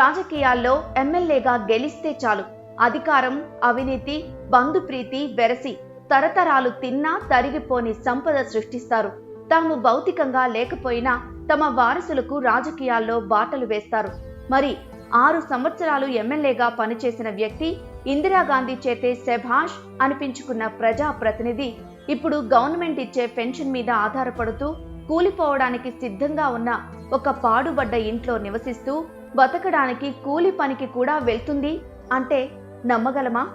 రాజకీయాల్లో ఎమ్మెల్యేగా గెలిస్తే చాలు. అధికారం అవినీతి బంధుప్రీతి వెరసి తరతరాలు తిన్నా తరిగిపోని సంపద సృష్టిస్తారు. తాము భౌతికంగా లేకపోయినా తమ వారసులకు రాజకీయాల్లో బాటలు వేస్తారు. మరి ఆరు సంవత్సరాలు ఎమ్మెల్యేగా పనిచేసిన వ్యక్తి ఇందిరాగాంధీ చేతే శభాష్ అనిపించుకున్న ప్రజా ప్రతినిధి ఇప్పుడు గవర్నమెంట్ ఇచ్చే పెన్షన్ మీద ఆధారపడుతూ కూలిపోవడానికి సిద్ధంగా ఉన్న ఒక పాడుబడ్డ ఇంట్లో నివసిస్తూ బతకడానికి కూలి పనికి కూడా వెళ్తుంది అంటే నమ్మగలమా?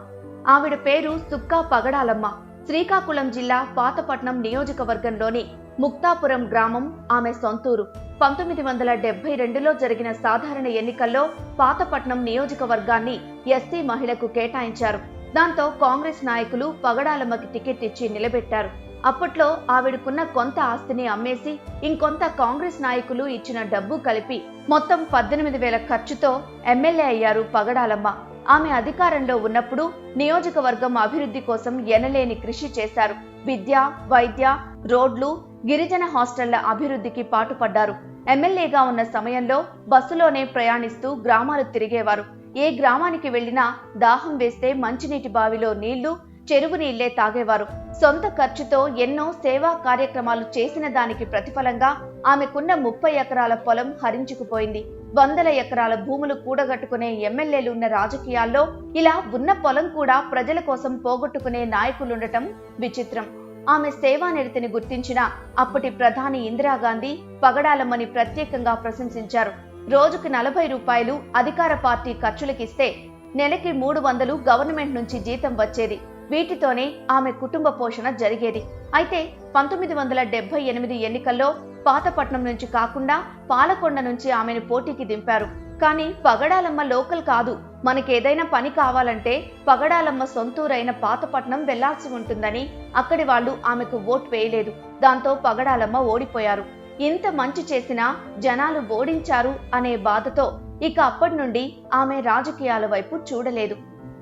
ఆవిడ పేరు సుక్కా పగడాలమ్మ. శ్రీకాకుళం జిల్లా పాతపట్నం నియోజకవర్గంలోని ముక్తాపురం గ్రామం ఆమె సొంతూరు. పంతొమ్మిది వందల డెబ్బై రెండులో జరిగిన సాధారణ ఎన్నికల్లో పాతపట్నం నియోజకవర్గాన్ని ఎస్సీ మహిళకు కేటాయించారు. దాంతో కాంగ్రెస్ నాయకులు పగడాలమ్మకి టికెట్ ఇచ్చి నిలబెట్టారు. అప్పట్లో ఆవిడకున్న కొంత ఆస్తిని అమ్మేసి ఇంకొంత కాంగ్రెస్ నాయకులు ఇచ్చిన డబ్బు కలిపి మొత్తం పద్దెనిమిది వేల ఖర్చుతో ఎమ్మెల్యే అయ్యారు పగడాలమ్మ. ఆమె అధికారంలో ఉన్నప్పుడు నియోజకవర్గం అభివృద్ధి కోసం ఎనలేని కృషి చేశారు. విద్య వైద్య రోడ్లు గిరిజన హాస్టళ్ళ అభివృద్ధికి పాటుపడ్డారు. ఎమ్మెల్యేగా ఉన్న సమయంలో బస్సులోనే ప్రయాణిస్తూ గ్రామాలు తిరిగేవారు. ఏ గ్రామానికి వెళ్ళినా దాహం వేస్తే మంచినీటి బావిలో నీళ్ళు చెరువు నీళ్ళే తాగేవారు. సొంత ఖర్చుతో ఎన్నో సేవా కార్యక్రమాలు చేసిన దానికి ప్రతిఫలంగా ఆమెకున్న ముప్పై ఎకరాల పొలం హరించుకుపోయింది. వందల ఎకరాల భూములు కూడగట్టుకునే ఎమ్మెల్యేలు ఉన్న రాజకీయాల్లో ఇలా ఉన్న పొలం కూడా ప్రజల కోసం పోగొట్టుకునే నాయకులుండటం విచిత్రం. ఆమె సేవానిరతిని గుర్తించిన అప్పటి ప్రధాని ఇందిరాగాంధీ పగడాలమ్మని ప్రత్యేకంగా ప్రశంసించారు. రోజుకు నలభై రూపాయలు అధికార పార్టీ ఖర్చులకిస్తే నెలకి మూడు వందలు గవర్నమెంట్ నుంచి జీతం వచ్చేది. వీటితోనే ఆమె కుటుంబ పోషణ జరిగేది. అయితే పంతొమ్మిది వందల డెబ్బై ఎనిమిది ఎన్నికల్లో పాతపట్నం నుంచి కాకుండా పాలకొండ నుంచి ఆమెను పోటీకి దింపారు. కానీ పగడాలమ్మ లోకల్ కాదు. మనకేదైనా పని కావాలంటే పగడాలమ్మ సొంతూరైన పాతపట్నం వెళ్ళాల్సి ఉంటుందని అక్కడి వాళ్ళు ఆమెకు ఓట్ వేయలేదు. దాంతో పగడాలమ్మ ఓడిపోయారు. ఇంత మంచి చేసినా జనాలు ఓడించారు అనే బాధతో ఇక అప్పటి నుండి ఆమె రాజకీయాల వైపు చూడలేదు.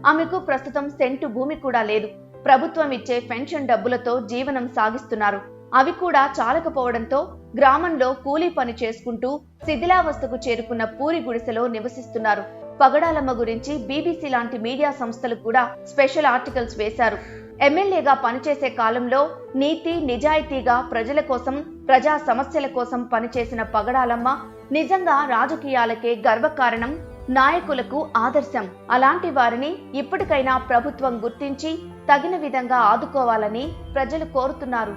ఆమెకు ప్రస్తుతం సెంటు భూమి కూడా లేదు. ప్రభుత్వం ఇచ్చే పెన్షన్ డబ్బులతో జీవనం సాగిస్తున్నారు. అవి కూడా చాలకపోవడంతో గ్రామంలో కూలీ పని చేసుకుంటూ శిథిలావస్థకు చేరుకున్న పూరి గుడిసెలో నివసిస్తున్నారు. పగడాలమ్మ గురించి బీబీసీ లాంటి మీడియా సంస్థలు కూడా స్పెషల్ ఆర్టికల్స్ వేశారు. ఎమ్మెల్యేగా పనిచేసే కాలంలో నీతి నిజాయితీగా ప్రజల కోసం ప్రజా సమస్యల కోసం పనిచేసిన పగడాలమ్మ నిజంగా రాజకీయాలకే గర్వకారణం. నాయకులకు ఆదర్శం. అలాంటి వారిని ఇప్పటికైనా ప్రభుత్వం గుర్తించి తగిన విధంగా ఆదుకోవాలని ప్రజలు కోరుతున్నారు.